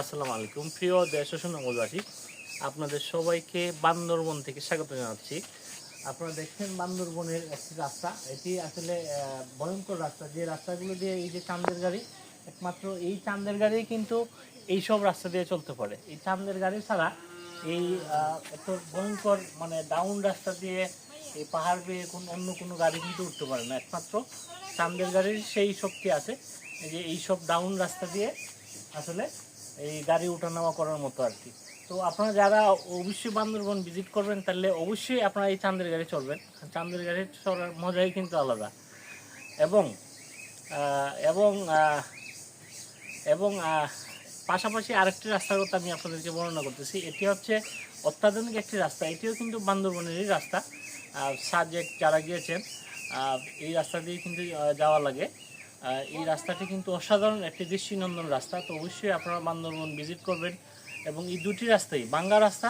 আসসালামু আলাইকুম। প্রিয় দেশ সুনামবাসী আপনাদের সবাইকে বান্দরবন থেকে স্বাগত জানাচ্ছি। আপনারা দেখছেন বান্দরবনের একটি রাস্তা। এটি আসলে ভয়ঙ্কর রাস্তা। যে রাস্তাগুলো দিয়ে এই যে চান্দের গাড়ি, একমাত্র এই চান্দের গাড়ি কিন্তু এই সব রাস্তা দিয়ে চলতে পারে। এই চান্দের গাড়ি ছাড়া এই এত ভয়ঙ্কর মানে ডাউন রাস্তা দিয়ে এই পাহাড় বেয়ে কোন, অন্য কোনো গাড়ি কিন্তু উঠতে পারে না। একমাত্র চান্দের গাড়ির সেই শক্তি আছে। যে এই সব ডাউন রাস্তা দিয়ে আসলে এই গাড়ি ওঠানামা করার মতো আর কি। তো আপনারা যারা অবশ্যই বান্দরবন ভিজিট করবেন, তাহলে অবশ্যই আপনারা এই চান্দের গাড়ি চড়বেন। চান্দের গাড়ি চড়ার মজাই কিন্তু আলাদা। এবং এবং এবং পাশাপাশি আরেকটি রাস্তার কথা আমি আপনাদেরকে বর্ণনা করতেছি। এটি হচ্ছে অত্যাধুনিক একটি রাস্তা। এটিও কিন্তু বান্দরবনেরই রাস্তা। সাজেক যারা গিয়েছেন এই রাস্তা দিয়ে কিন্তু যাওয়া লাগে। এই রাস্তাটি কিন্তু অসাধারণ একটি দৃষ্টিনন্দন রাস্তা। তো অবশ্যই আপনারা বান্দরবন ভিজিট করবেন। এবং এই দুটি রাস্তাই বাঙ্গা রাস্তা